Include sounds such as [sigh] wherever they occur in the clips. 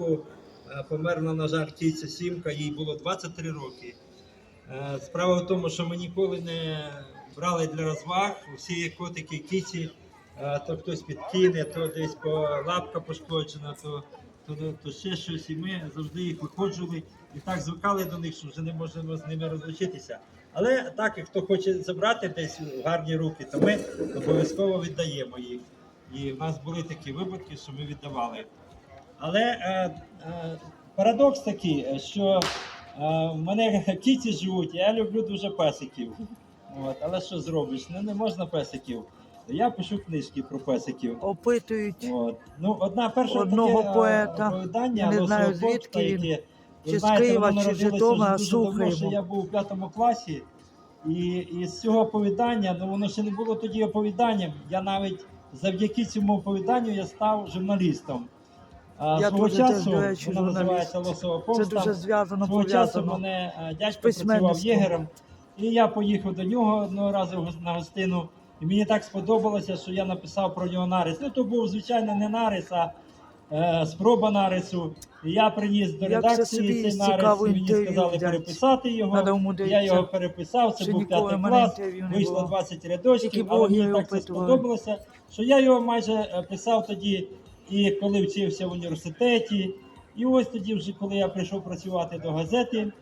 року е, померла, на жаль, киця Сімка, їй було 23 роки. Е, Справа в тому, що ми ніколи не брали для розваг усі котики киці, е, то хтось підкине, то десь по лапка пошкоджена, то, то, то ще щось. І ми завжди їх виходжували і так звикали до них, що вже не можемо з ними розлучитися. Але так, як хто хоче забрати десь в гарні руки, то ми обов'язково віддаємо їх. І в нас були такі випадки, що ми віддавали. Але е, е, парадокс такий, що е, в мене [laughs] кіті живуть, я люблю дуже песиків. От, але що зробиш? Ну не можна песиків. Я пишу книжки про песиків. Опитують. От. Ну, одна перша Одного таке, поета, оповідання не знаю, звідки він, яке, чи з Києва, чи давно, слухаємо. що я був у п'ятому класі, і, і з цього оповідання, ну воно ще не було тоді оповіданням. Я навіть завдяки цьому оповіданню я став журналістом. Я свого теж теж, часу, до речі, воно журналіст. називається Лосова Це помста. дуже зв'язано, Свого часу пов'язано. мене е, дядько працював письменництвом. єгером, і я поїхав до нього одного разу в гос- на гостину. І мені так сподобалося, що я написав про нього нарис. Ну, то був, звичайно, не нарис, а е, спроба нарису. І я приніс до Як це редакції цей нарис, і мені інтерв'ю сказали взяти. переписати його. Я його переписав, це Ще був ніколи в п'ятий мене клас, інтерв'ю не вийшло було. 20 рядочків, Тільки але мені так це опитували. сподобалося, що я його майже е, писав тоді, і коли вчився в університеті. І ось тоді, вже коли я прийшов працювати до газети,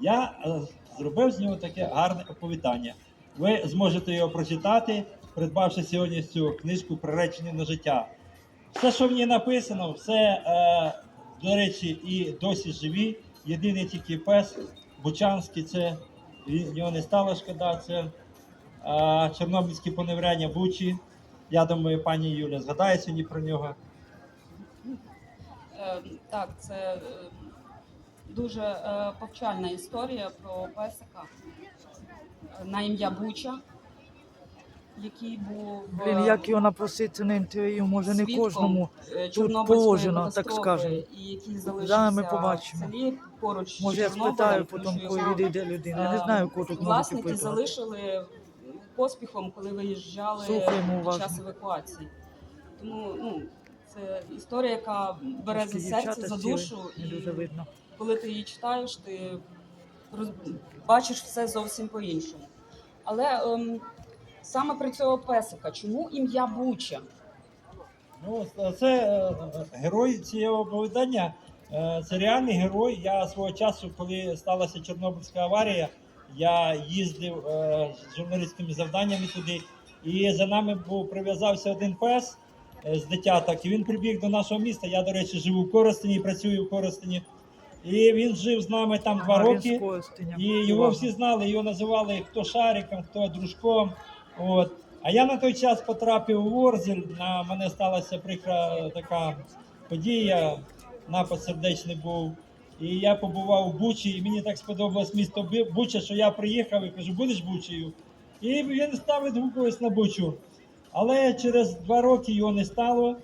я е, зробив з нього таке гарне оповідання. Ви зможете його прочитати, придбавши сьогодні цю книжку Приречені на життя. Все, що в ній написано, все, е, до речі, і досі живі. Єдиний тільки пес Бучанський, це його не стало шкода. Це е, Чорнобильське поневряння Бучі. Я думаю, пані Юля згадає сьогодні про нього. Е, Так, це е, дуже е, повчальна історія про песика на ім'я Буча, який був Блін, як його напросити на інтерв'ю, може не свідком, кожному. тут Чорнобильської положено, так катастрофи, скажемо. і який залишився Зараз ми побачимо. в селі поруч Може я Чорнобилем, спитаю тому потім, що коли його, відійде людина. Я не знаю, кого тут можуть Власники опитувати. залишили поспіхом, коли виїжджали Слухаємо під уважно. час евакуації. Тому ну, це історія, яка бере за серце, за душу. І дуже видно. коли ти її читаєш, ти роз... бачиш все зовсім по-іншому. Але ем, саме про цього песика, чому ім'я Буча? Ну, це е, герой цього оповідання. е, Це реальний герой. Я свого часу, коли сталася Чорнобильська аварія, я їздив е, з журналістськими завданнями туди, і за нами був прив'язався один пес е, з дитяток. І він прибіг до нашого міста. Я, до речі, живу в Коростені, працюю в Коростені. І він жив з нами там два Ага, роки. І його всі знали, його називали хто шариком, хто дружком. От. А я на той час потрапив у Ворзель. На мене сталася прикра така подія, напад сердечний був. І я побував у Бучі, і мені так сподобалось місто Буча, що я приїхав і кажу, будеш Бучею? І він став відгукуватись на Бучу. Але через два роки його не стало,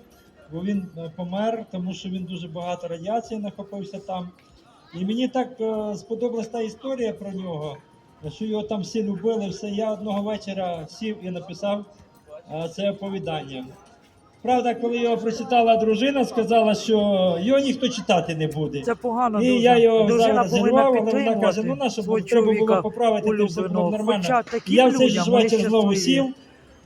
бо він е, помер, тому що він дуже багато радіації нахопився там. І мені так е, сподобалась та історія про нього, що його там всі любили, все. Я одного вечора сів і написав е, це оповідання. Правда, коли його прочитала дружина, сказала, що його ніхто читати не буде. Це погано І дуже. я його Дружина зараз зірвав, але вона каже, ну нащо треба було поправити, то все було нормально. Я в цей же людям ж вечір знову сів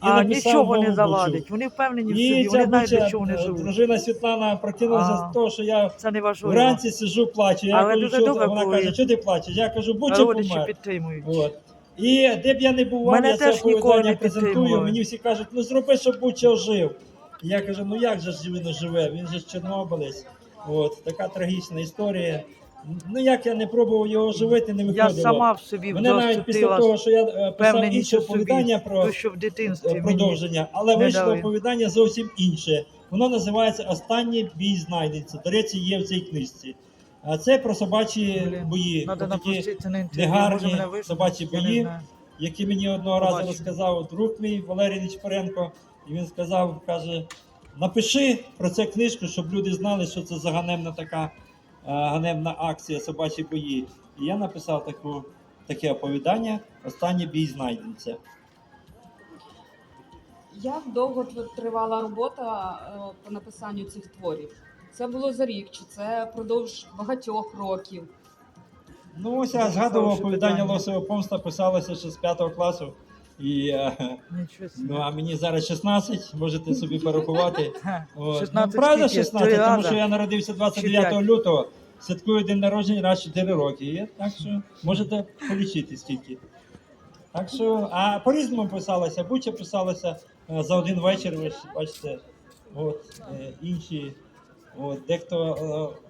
А нічого не завадить. Вони впевнені в собі, вони знають, для чого вони живуть. дружина Світлана прокинулася з того, що я Це не важливо. Вранці сижу, плачу. Я Але кажу, дуже що добре, вона коли каже, що ти плачеш? Я кажу, Буча Родичі помер. підтримують. От. І де б я не бував, Мене я це теж ніколи оповідання презентую. підтримували. Мені всі кажуть, ну зроби, щоб Буча ожив. І я кажу, ну як же ж він живе? Він же ж Чорнобилець. От, така трагічна історія. Ну як я не пробував його оживити, не Я сама в собі Мене навіть після того, що я е, писав інше оповідання про що в дитинстві е, продовження, але вийшло дали. оповідання зовсім інше. Воно називається Останній бій знайдеться. До речі, є в цій книжці. А це про собачі Блін, бої. Треба Отакі на негарні собачі бої. які мені одного разу Побачимо. розказав друг мій Валерій Нечпоренко. І він сказав, каже: напиши про це книжку, щоб люди знали, що це за ганебна така ганебна акція собачі бої. І я написав таку, таке оповідання Останній бій знайдеться. Як довго тривала робота е, по написанню цих творів? це було за рік, чи це впродовж багатьох років. Ну, ось я згадував оповідання. Лосова помста писалося ще з 5 класу. І, е, Нічого собі. ну, а мені зараз 16, можете собі порахувати. [laughs] От. 16 ну, правда скільки? 16, Три тому що я народився 29 п'ять? лютого, святкую день народження раз в 4 роки. І так що можете полічити скільки. Так що, а по-різному писалося, Буча писалося е, за один вечір, ви ж бачите, от, е, інші. От, дехто, е,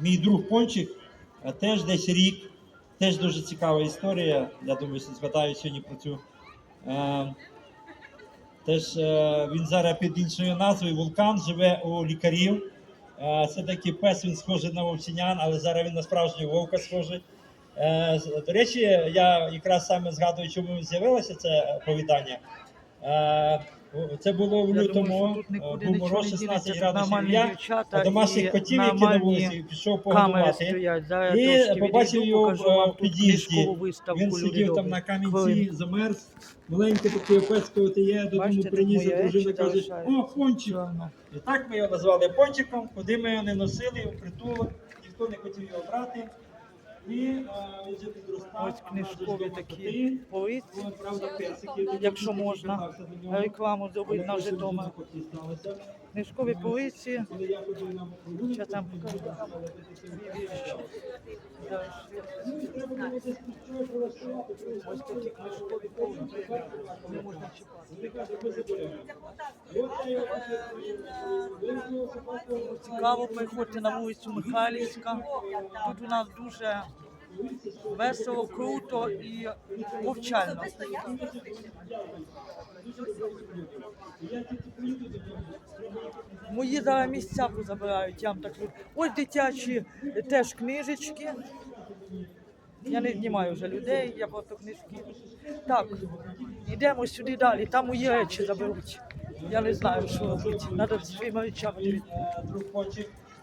мій друг Пончик, е, теж десь рік, теж дуже цікава історія. Я думаю, що згадаю сьогодні про цю. Е, Теж е, він зараз під іншою назвою Вулкан живе у лікарів. Е, Це такий пес, він схожий на вовчинян, але зараз він на справжнього вовка схожий. До речі, я якраз саме згадую, чому з'явилося це оповідання. Е, Це було в лютому, нікуди був мороз 16 градусів. Я а домашніх котів, які на вулиці, пішов погодувати. І побачив його в, е, під'їзді. виставку. Він сидів там на камінці, замерз. Опецько, от і я додому приніс, а дружина каже, о, пончик. І так ми його назвали пончиком, куди ми його не носили, в притулок, ніхто не хотів його брати. Ось же ж книжкові такі полиці. Якщо можна. Рекламу зробити на Житомир. Книжкові полиці. Щас там то покажу. мені казали, «Ти таке Вірші. Ну, і треба було десь тут щось прилаштувати, Ось такі книжкові полиці. Не можна чіпати. Цікаво, приходьте на вулицю Михайлівська. Тут у нас дуже весело, круто і повчально. Мої зараз місця позабирають, я вам так кажу. Ось дитячі теж книжечки. Я не знімаю вже людей, я просто книжки. Так, йдемо сюди далі, там мої речі заберуть. Я не знаю, що робити. Треба своїми речами е.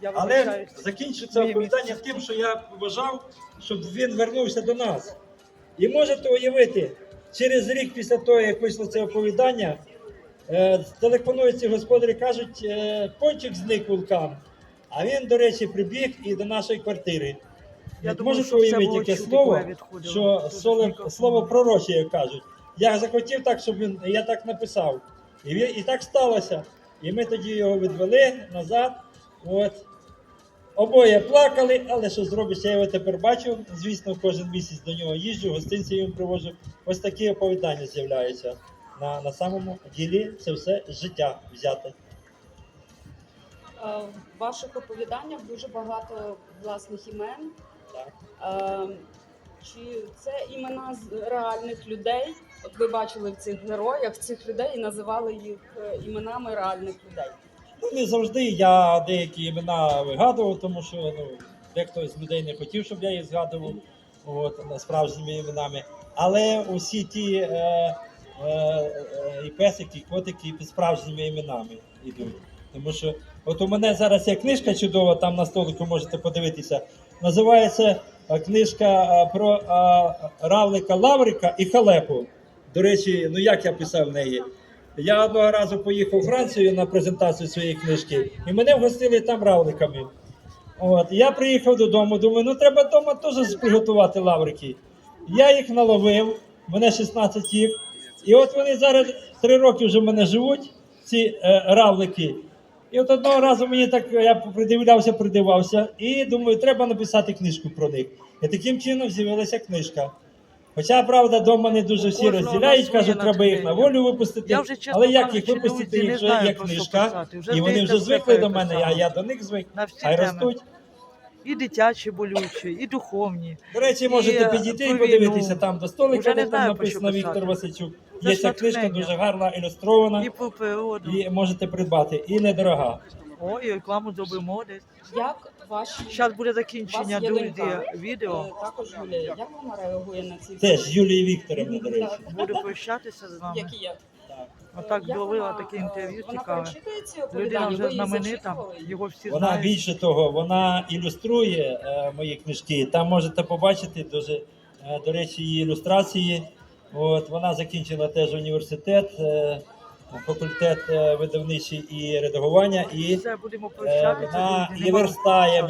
Я Але закінчиться оповідання тим, що я вважав, щоб він вернувся до нас. І можете уявити, через рік після того, як вийшло це оповідання, телефонують ці господарі, кажуть, е, пончик зник вулкан. А він, до речі, прибіг і до нашої квартири. Я все уявити яке слово, що слово, слово пророче, як кажуть. Я захотів так, щоб він, я так написав. І, він, і так сталося. І ми тоді його відвели назад. От. Обоє плакали, але що зробиш, я його тепер бачу. Звісно, кожен місяць до нього їжджу, гостинці їм привожу. Ось такі оповідання з'являються. На, на самому ділі це все з життя взяте. Е, В ваших оповіданнях дуже багато власних імен. Так. Е, Чи це імена з реальних людей? От ви бачили в цих героях цих людей і називали їх е, іменами реальних людей. Ну, не завжди я деякі імена вигадував, тому що ну, дехто з людей не хотів, щоб я їх згадував от, справжніми іменами. Але усі ті е, і песики, і котики під справжніми іменами йдуть. Тому що от у мене зараз є книжка чудова, там на столику можете подивитися. Називається е, книжка е, про е, равлика Лаврика і Халепу. До речі, ну як я писав в неї? Я одного разу поїхав у Францію на презентацію своєї книжки, і мене вгостили там равликами. От, я приїхав додому, думаю, ну треба вдома теж приготувати лаврики. Я їх наловив, мене 16 їх. І от вони зараз три роки вже в мене живуть, ці е, равлики. І от одного разу мені так я придивлявся, придивався, і думаю, треба написати книжку про них. І таким чином з'явилася книжка. Хоча, правда, вдома не дуже всі кожного розділяють, кажуть, треба їх на волю випустити. Я вже, чесно Але як їх випустити, друзі, не якщо знаю, є про що книжка, писати. Вже і вони вже звикли до мене, а я до них звик. На всі Хай теми. ростуть. І дитячі болючі, і духовні. До речі, І, можете е, підійти і про подивитися там до столика, Уже не де там знаю, про що написано писати. Віктор Васильчук. Є ця книжка дуже гарна, ілюстрована І і можете придбати. І недорога. О, і рекламу зробимо десь. Як ваші Зараз буде закінчення, друзі, відео. Е, також Юлія, як вона реагує на ці Теж Юлії Вікторівни, до речі. Буду прощатися з вами. які є? Отак Як зловила вона, таке е, інтерв'ю цікаве. Людина вже знаменита, його всі Вона більше того, вона ілюструє е, мої книжки. Там можете побачити дуже, е, до речі, її ілюстрації. От, вона закінчила теж університет. Е, факультет е, видавничий і редагування, і е, вона і верстає